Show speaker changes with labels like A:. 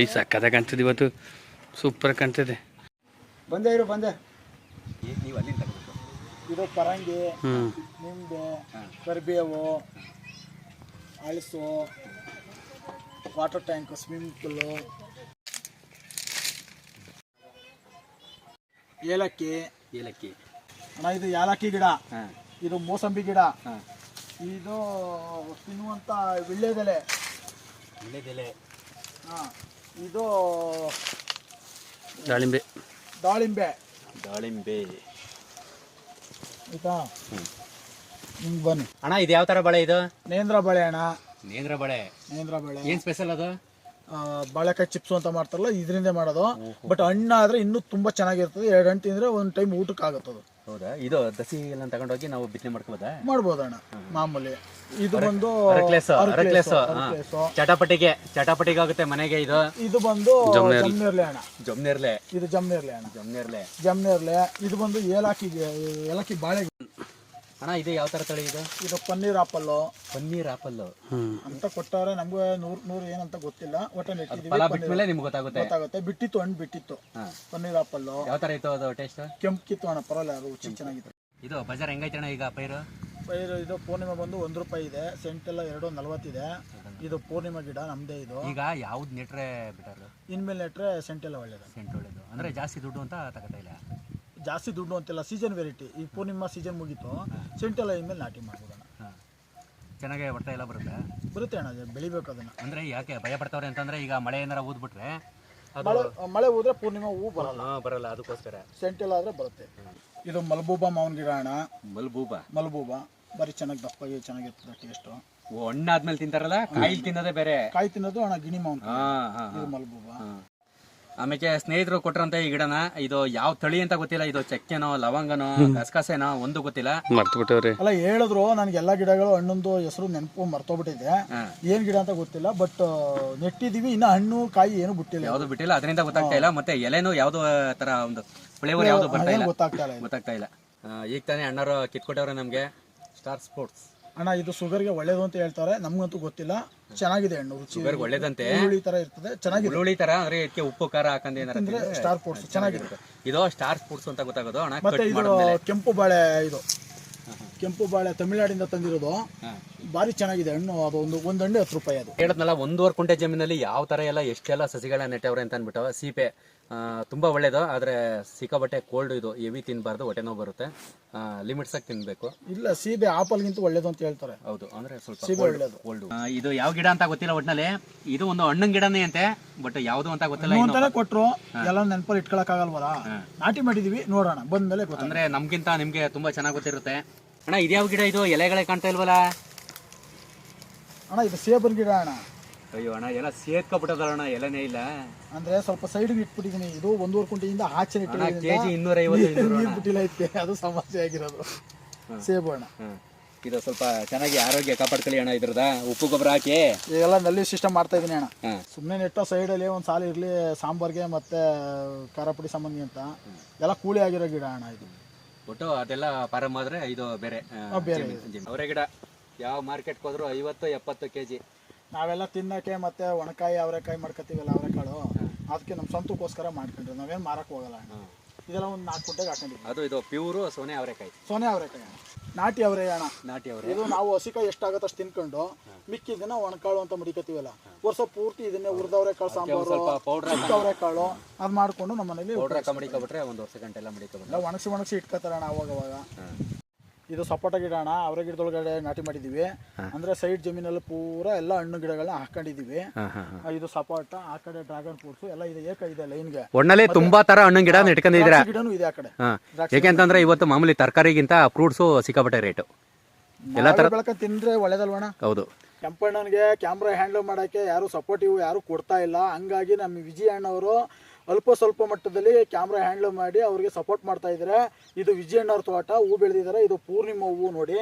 A: I ಸಕ್ಕದ ಕಾಣ್ತದೆ ಇವತ್ತು. Super ಕಾಣ್ತದೆ.
B: ಬಂದೆ ಇರು ಬಂದೆ.
C: ನೀವು ಅಲ್ಲಿಂದ ತಗೋಬೇಕು.
B: ಇದು ಪರಂಗಿ ನಿಂಬೆ ಕರಿಬೇವು ಅಳಸು ವಾಟರ್ ಟ್ಯಾಂಕ್ ಸ್ವಿಮ್ಮಿಂಗ್ ಪೂಲು ಏಲಕ್ಕಿ.
C: ಏಲಕ್ಕಿ.
B: ಅಣ್ಣ ಇದು ಯಾಲಕ್ಕಿ ಗಿಡ.
C: ಹಾಂ.
B: ಇದು ಮೋಸಂಬಿ ಗಿಡ. ಇದು ತಿನ್ನುವಂಥ ವಿಳ್ಳೆದೆಲೆ
C: ವಿಳ್ಳೆದೆಲೆ
B: ಹಾಂ. ಇದು
A: ದಾಳಿಂಬೆ.
B: ದಾಳಿಂಬೆ.
C: ದಾಳಿಂಬೆ.
B: ಆಯ್ತಾ? ಹಿಂಗೆ ಬನ್ನಿ.
C: ಅಣ್ಣ ಇದು ಯಾವ ಥರ ಬಳೆ ಇದು?
B: ನೇಂದ್ರ ಬಳೆ ಅಣ್ಣ.
C: ನೇಂದ್ರ ಬಳೆ.
B: ನೇಂದ್ರ ಬಳೆ.
C: ಏನು ಸ್ಪೆಷಲ್ ಅದು?
B: ಆ, ಬಾಳೆಕಾಯಿ ಚಿಪ್ಸ್ ಅಂತ ಮಾಡ್ತಾರಲ್ಲ ಇದರಿಂದ ಮಾಡೋದು. ಬಟ್ ಹಣ್ಣಾದ್ರೆ ಇನ್ನೂ ತುಂಬಾ ಚೆನ್ನಾಗಿರ್ತದೆ. ಎರಡು ಹಣ್ಣು ತಿಂದ್ರೆ ಒಂದು ಟೈಮ್ ಊಟಕ್ಕೆ ಆಗುತ್ತದು
C: ಹೌದಾ? ಇದು ದಸಿ ಎಲ್ಲ ತಗೊಂಡೋಗಿ ನಾವು ಬಿತ್ತನೆ ಮಾಡ್ಕೋಬೋದಾ?
B: ಮಾಡ್ಬೋದಣ್ಣ ಮಾಮೂಲಿ. ಇದು ಬಂದು
C: ಅರಕ್ಲೇಸು
B: ಅರಕ್ಲೇಸು,
C: ಅರಕ್ಲೇಸು
B: ಅರಕ್ಲೇಸು.
C: ಚಟಾಪಟಿಗೆ ಚಟಾಪಟಿಗೆ ಆಗುತ್ತೆ ಮನೆಗೆ ಇದು?
B: ಇದು ಬಂದು ಜಮ್ನೇರ್ಲೆ. ಅಣ್ಣ.
C: ಜಮ್ನೇರ್ಲೆ.
B: ಇದು ಜಮ್ನೇರ್ಲೆ ಅಣ್ಣ.
C: ಜಮ್ನೇರ್ಲೆ.
B: ಜಮ್ನೇರ್ಲೆ. ಇದು ಬಂದು ಏಲಕ್ಕಿ ಏಲಕ್ಕಿ ಬಾಳೆ
C: ಅಣ್ಣ ಇದು ಯಾವ ಥರ ತಳಿ ಇದು?
B: ಇದು ಪನ್ನೀರ್ ಆಪಲ್ಲು.
C: ಪನ್ನೀರ್ ಆಪಲ್ಲು.
B: ಅಂತ ಕೊಟ್ಟವ್ರೆ ನಮ್ಗೆ ನೂರ್ ನೂರು ಏನಂತ ಗೊತ್ತಿಲ್ಲ. ಒಟ್ಟೆ
C: ಫಲ ಬಿಟ್ಟ ಮೇಲೆ ನಿಮ್ಗೆ ಗೊತ್ತಾಗುತ್ತೆ.
B: ಗೊತ್ತಾಗುತ್ತೆ. ಬಿಟ್ಟಿತ್ತು ಹಣ್ಣು ಬಿಟ್ಟಿತ್ತು. ಪನ್ನೀರ್ ಆಪಲ್ಲು.
C: ಯಾವ ಥರ ಇತ್ತು ಅದು ಟೇಸ್ಟ್
B: ಕೆಂಪ್ಕಿತ್ತು ಅಣ್ಣ ಪರವಾಗಿಲ್ಲ ಅದು ರುಚಿ ಚೆನ್ನಾಗಿತ್ತು.
C: ಇದು ಬಜಾರ್ ಹೆಂಗೈತೆ ಅಣ್ಣ ಈಗ ಪೈರು
B: ಪೈರು ಇದು ಪೂರ್ಣಿಮ ಬಂದು ಒಂದು ರೂಪಾಯಿ ಇದೆ. ಸೆಂಟ್ ಎಲ್ಲ ಎರಡು ನಲ್ವತ್ತಿದೆ ಇದು. ಪೂರ್ಣಿಮ ಗಿಡ ನಮ್ದೇ ಇದು.
C: ಈಗ ಯಾವ್ದು ನೆಟ್ರೆ ಬಿಟ್ಟಾರು
B: ಇನ್ಮೇಲೆ ನೆಟ್ರೆ ಸೆಂಟ್ ಎಲ್ಲ ಒಳ್ಳೇದು.
C: ಸೆಂಟ್ ಒಳ್ಳೇದು. ಅಂದ್ರೆ ಜಾಸ್ತಿ ದುಡ್ಡು ಅಂತ ತಗೋತಾ ಇಲ್ಲ?
B: ಜಾಸ್ತಿ ದುಡ್ಡು ಅಂತಿಲ್ಲ ಸೀಸನ್ ವೆರೈಟಿ ಈ ಪೂರ್ಣಿಮಾ ಸೀಸನ್ ಮುಗೀತು ಐ ಮೇಲೆ ನಾಟಿ ಮಾಡ್ಬೋದಣ್ಣ.
C: ಚೆನ್ನಾಗೆ ಚೆನ್ನಾಗಿ ಬರ್ತಾ ಇಲ್ಲ ಬರುತ್ತೆ?
B: ಬರುತ್ತೆ ಅಣ್ಣ ಬೆಳಿಬೇಕು ಅದನ್ನ.
C: ಅಂದ್ರೆ ಯಾಕೆ ಭಯ ಪಡ್ತಾವ್ರೆ ಅಂತಂದ್ರೆ ಈಗ ಮಳೆ ಏನಾರ ಊದ್ಬಿಟ್ರೆ
B: ಮಳೆ ಮಳೆ ಹೋದ್ರೆ ಪೂರ್ಣಿಮಾ ಹೂ ಬರಲ್ಲ.
C: ಬರಲ್ಲ ಅದಕ್ಕೋಸ್ಕರ.
B: ಸೆಂಟ್ ಆದರೆ ಬರುತ್ತೆ. ಇದು ಮಲ್ಬೂಬಾ ಮಾವನ್ ಗಿಡ ಅಣ್ಣ.
C: ಮಲ್ಬೂಬ?
B: ಮಲ್ಬೂಬಾ. ಬರೀ ಚೆನ್ನಾಗಿ ದಪ್ಪಾಗಿ ಚೆನ್ನಾಗಿರ್ತದೆ ಟೇಸ್ಟು
C: ಓ, ಹಣ್ಣಾದ್ಮೇಲೆ ತಿಂತಾರಲ್ಲ? ಕಾಯಿ ತಿನ್ನೋದೇ ಬೇರೆ.
B: ಕಾಯಿ ತಿನ್ನೋದು ಅಣ್ಣ ಗಿಣಿ ಮಾವಿನ ಮಲ್ಬೂಬಾ.
C: ಆಮೇಲೆ ಸ್ನೇಹಿತರು ಕೊಟ್ರಂತೆ ಈ ಗಿಡನ. ಇದು ಯಾವ ತಳಿ ಅಂತ ಗೊತ್ತಿಲ್ಲ. ಇದು ಚಕ್ಕೆನೋ ಲವಂಗನೋ ಗಸಗಸೆನೋ ಒಂದು ಗೊತ್ತಿಲ್ಲ.
A: ಮರ್ತು ಬಿಟ್ಟವ್ರಿ
B: ಅಲ್ಲ ಹೇಳಿದ್ರು ನನಗೆ ಎಲ್ಲಾ ಗಿಡಗಳು ಹಣ್ಣೊಂದು ಹೆಸರು ನೆನಪು ಮರ್ತೋಗ್ಬಿಟ್ಟಿದೆ. ಏನ್ ಗಿಡ ಅಂತ ಗೊತ್ತಿಲ್ಲ ಬಟ್ ನೆಟ್ಟಿದೀವಿ. ಇನ್ನ ಹಣ್ಣು ಕಾಯಿ ಏನು ಬಿಟ್ಟಿಲ್ಲ.
C: ಯಾವ್ದು ಬಿಟ್ಟಿಲ್ಲ. ಅದರಿಂದ ಗೊತ್ತಾಗ್ತಾ ಇಲ್ಲ. ಮತ್ತೆ ಎಲೆನೂ ಯಾವ್ದು ತರ ಒಂದು ಫ್ಲೇವರ್ ಯಾವ್ದು ಬರ್ತಾ ಇಲ್ಲ.
B: ಗೊತ್ತಾಗ್ತಾ ಇಲ್ಲ
C: ಗೊತ್ತಾಗ್ತಾ ಇಲ್ಲ. ಈಗ ತಾನೇ ಅಣ್ಣರು ಕಿತ್ಕೊಟ್ಟವ್ರೆ ನಮ್ಗೆ. ಸ್ಟಾರ್ ಸ್ಪೋರ್ಟ್ಸ್
B: ಅಣ್ಣ ಇದು ಶುಗರ್ಗೆ ಒಳ್ಳೇದು ಅಂತ ಹೇಳ್ತಾರೆ. ನಮ್ಗಂತೂ ಗೊತ್ತಿಲ್ಲ. ಚೆನ್ನಾಗಿದೆ ಹಣ್ಣು ರುಚಿ.
C: ಶುಗರ್ ಒಳ್ಳೇದಂತೆ.
B: ಹುಳಿ ತರ ಇರ್ತದೆ. ಚೆನ್ನಾಗಿದೆ.
C: ಹುಳಿ ತರ ಅಂದ್ರೆ ಇದಕ್ಕೆ ಉಪ್ಪು ಖಾರ ಹಾಕಂದ್ರೆ ಏನಾರ
B: ಸ್ಟಾರ್ ಫೋರ್ಟ್ಸ್ ಚೆನ್ನಾಗಿರುತ್ತೆ.
C: ಇದು ಸ್ಟಾರ್ ಫ್ರೂಟ್ಸ್ ಅಂತ ಗೊತ್ತಾಗೋದು ಅಣ್ಣ
B: ಮತ್ತೆ
C: ಕಟ್
B: ಇದು
C: ಮಾಡಿದ್ಮೇಲೆ.
B: ಕೆಂಪು ಬಾಳೆ ಇದು. ಕೆಂಪು ಬಾಳೆ ತಮಿಳ್ನಾಡಿಂದ ತಂದಿರೋದು. ಭಾರಿ ಚೆನ್ನಾಗಿದೆ ಹಣ್ಣು. ಅದು ಒಂದು ಒಂದು ಹಣ್ಣು ಹತ್ತು ರೂಪಾಯಿ ಅದು.
C: ಹೇಳದ್ನಲ್ಲ ಒಂದೂವರೆ ಕುಂಟೆ ಜಮೀನಲ್ಲಿ ಯಾವ ತರ ಎಲ್ಲ ಎಷ್ಟೆಲ್ಲ ಸಸಿಗಳನ್ನ ನೆಟ್ಟವ್ರೆ ಅಂತ ಅನ್ಬಿಟ್ಟು ಸೀಪೆ ತುಂಬಾ ಒಳ್ಳೇದು. ಆದ್ರೆ ಸಿಕ್ಕಾಬಟ್ಟೆ ಕೋಲ್ಡ್ ಇದು ಹೆವಿ ತಿನ್ಬಾರ್ದು ಹೊಟ್ಟೆ ನೋವು ಬರುತ್ತೆ. ಲಿಮಿಟ್ಸ್ ಆಗಿ ತಿನ್ಬೇಕು.
B: ಇಲ್ಲ ಸೀಬೆ ಆಪಲ್ಗಿಂತ ಒಳ್ಳೇದು ಅಂತ ಹೇಳ್ತಾರೆ.
C: ಹೌದು ಅಂದ್ರೆ ಸ್ವಲ್ಪ
B: ಸೀಬೆ ಒಳ್ಳೇದು.
C: ಕೋಲ್ಡ್ ಇದು ಯಾವ ಗಿಡ ಅಂತ ಗೊತ್ತಿಲ್ಲ ಒಟ್ಟಿನಲ್ಲಿ ಇದು ಒಂದು ಹಣ್ಣಿನ ಗಿಡನೇ ಅಂತೆ ಬಟ್ ಯಾವುದು ಅಂತ ಗೊತ್ತಿಲ್ಲ ಕೊಟ್ಟರು
B: ಅಂತಾನೆ ಎಲ್ಲ ನೆನಪಲ್ಲಿ ಇಟ್ಕೊಳಕ್ ಆಗಲ್ವಲ್ಲ? ನಾಟಿ ಮಾಡಿದೀವಿ ನೋಡೋಣ. ಬಂದ್ಮೇಲೆ ಮೇಲೆ
C: ಅಂದ್ರೆ ನಮ್ಗಿಂತ ನಿಮ್ಗೆ ತುಂಬಾ ಚೆನ್ನಾಗಿ ಗೊತ್ತಿರುತ್ತೆ. ಅಣ್ಣ ಇದ್ಯಾವ ಗಿಡ ಇದು? ಎಲೆಗಳೇ ಕಾಣ್ತಾ ಇಲ್ವಲ್ಲ?
B: ಅಣ್ಣ ಇದು ಸೇಬನ್ ಗಿಡ ಅಣ್ಣ.
C: ಅಯ್ಯೋ ಅಣ್ಣ ಎಲ್ಲ ಸೇರ್ಕೊಬಿಟ್ಟದಲ್ಲ ಅಣ್ಣ ಎಲೆನೇ ಇಲ್ಲ.
B: ಅಂದ್ರೆ ಸ್ವಲ್ಪ ಸೈಡ್ಗೆ ಇಟ್ಬಿಟ್ಟಿದೀನಿ. ಇದು ಒಂದೂವರೆ ಕುಂಟಿಯಿಂದ ಆಚೆ
C: ಅಣ್ಣ
B: ನೀರು ಬಿಟ್ಟಿಲ್ಲ ಐತೆ ಅದು ಸಮಸ್ಯೆ ಆಗಿರೋದು. ಸೇಬು ಅಣ್ಣ.
C: ಇದು ಸ್ವಲ್ಪ ಚೆನ್ನಾಗಿ ಆರೋಗ್ಯ ಕಾಪಾಡ್ಕೊಳ್ಳಿ ಅಣ್ಣ ಇದ್ರದ ಉಪ್ಪು ಗೊಬ್ಬರ ಹಾಕಿ.
B: ಇದೆಲ್ಲ ನಲ್ಲಿ ಸಿಸ್ಟಮ್ ಮಾಡ್ತಾ ಇದೀನಿ ಅಣ್ಣ. ಸುಮ್ಮನೆ ನೆಟ್ಟೋ ಸೈಡಲ್ಲಿ ಒಂದು ಸಾಲ ಇರಲಿ ಸಾಂಬಾರ್ಗೆ ಮತ್ತೆ ಖಾರ ಪುಡಿ ಸಂಬಂಧಿ ಅಂತ. ಎಲ್ಲ ಕೂಲಿ ಆಗಿರೋ ಗಿಡ ಅಣ್ಣ ಇದು.
C: ಒಟ್ಟು ಅದೆಲ್ಲ ಪಾರಮ್ ಆದ್ರೆ ಇದು. ಬೇರೆ. ಅವರೇ ಗಿಡ ಯಾವ ಮಾರ್ಕೆಟ್ ಹೋದ್ರು ಐವತ್ತು ಎಪ್ಪತ್ತು ಕೆಜಿ.
B: ನಾವೆಲ್ಲ ತಿನ್ನಕ್ಕೆ ಮತ್ತೆ ಒಣಕಾಯಿ ಅವರೆಕಾಯಿ ಮಾಡ್ಕೊತೀವಲ್ಲ ಅವರೆಕಾಳು ಅದಕ್ಕೆ ನಮ್ಮ ಸ್ವಂತಕ್ಕೋಸ್ಕರ ಮಾಡ್ಕೊಂಡ್ರಿ. ನಾವೇನು ಮಾರಕ್ಕೆ ಹೋಗಲ್ಲ. ಇದೆಲ್ಲ ಒಂದು ನಾಲ್ಕು ಗುಡ್ಡೆಗೆ ಹಾಕೊಂಡಿದ್ವಿ
C: ಅದು ಇದು ಪ್ಯೂರು ಸೋನೆ ಅವರೆಕಾಯಿ.
B: ಸೋನೆ ಅವರೆಕಾಯಿ. ನಾಟಿ ಅವರೇ ಅಣ್ಣ.
C: ನಾಟಿ ಅವರೇ.
B: ಇದು ನಾವು ಹಸಿಕಾಯಿ ಎಷ್ಟಾಗತ್ತೆ ಅಷ್ಟು ತಿನ್ಕೊಂಡು ಮಿಕ್ಕಿದ್ದನ್ನ ಒಣಕಾಳು ಅಂತ ಮಡಿಕತೀವಲ್ಲ ವರ್ಷ ಪೂರ್ತಿ ಇದನ್ನೇ ಹುರಿದವ್ರೆ ಕಾಳು ಸಾಂಬಾರು ಅವರೆ ಕಾಳು ಅದ್ ಮಾಡ್ಕೊಂಡು ನಮ್ಮ ಮನೇಲಿ
C: ಮಡಿಕೊಬಿಟ್ರೆ ಒಂದು ವರ್ಷ ಗಂಟೆ ಎಲ್ಲ ಮಡಿಕೊಬಿಟ್ರೆ.
B: ಒಣಸಿ ಒಣಗಿಸಿ ಒಣಗಿಸಿ ಇಟ್ಕೋತಾರಣ ಅವಾಗ ಅವಾಗ ಇದು ಸಪೋಟ ಗಿಡ ಅಣ್ಣ ಅವರ ಗಿಡದೊಳಗಡೆ ನಾಟಿ ಮಾಡಿದೀವಿ ಅಂದ್ರೆ ಸೈಡ್ ಜಮೀನಲ್ಲಿ ಪೂರ ಎಲ್ಲ ಹಣ್ಣು ಗಿಡಗಳನ್ನ ಹಾಕೊಂಡಿದೀವಿ ಇದು ಸಪೋಟ ಆ ಕಡೆ ಡ್ರಾಗನ್ ಫ್ರೂಟ್ಸ್ ಎಲ್ಲ ಇದೆ ಏಕ ಇದೆ ಲೈನ್ಗೆ.
C: ಒಣ್ಣಲ್ಲಿ ತುಂಬಾ ತರ ಹಣ್ಣು ಗಿಡ ಇಟ್ಕೊಂಡಿದ್ರೆ
B: ಗಿಡನೂ ಇದೆ ಆ ಕಡೆ.
C: ಯಾಕೆಂತಂದ್ರೆ ಇವತ್ತು ಮಾಮೂಲಿ ತರಕಾರಿಗಿಂತ ಫ್ರೂಟ್ಸು ಸಿಕ್ಕಾಪಟ್ಟೆ ರೇಟ್. ಎಲ್ಲ ತರ
B: ಬೆಳಕ ತಿಂದ್ರೆ ಒಳ್ಳೇದಲ್ವಣ
C: ಹೌದು.
B: ಕೆಂಪಣ್ಣನಿಗೆ ಕ್ಯಾಮ್ರಾ ಹ್ಯಾಂಡಲ್ ಮಾಡಕ್ಕೆ ಯಾರು ಸಪೋರ್ಟಿವ್ ಯಾರು ಕೊಡ್ತಾ ಇಲ್ಲ. ಹಂಗಾಗಿ ನಮ್ಮ ವಿಜಯ ಅಣ್ಣವರು ಅಲ್ಪ ಸ್ವಲ್ಪ ಮಟ್ಟದಲ್ಲಿ ಕ್ಯಾಮ್ರಾ ಹ್ಯಾಂಡಲ್ ಮಾಡಿ ಅವ್ರಿಗೆ ಸಪೋರ್ಟ್ ಮಾಡ್ತಾ ಇದ್ದಾರೆ. ಇದು ವಿಜಯಣ್ಣವ್ರ ತೋಟ, ಹೂ ಬೆಳೆದಿದ್ದಾರೆ. ಇದು ಪೂರ್ಣಿಮಾ ಹೂವು ನೋಡಿ.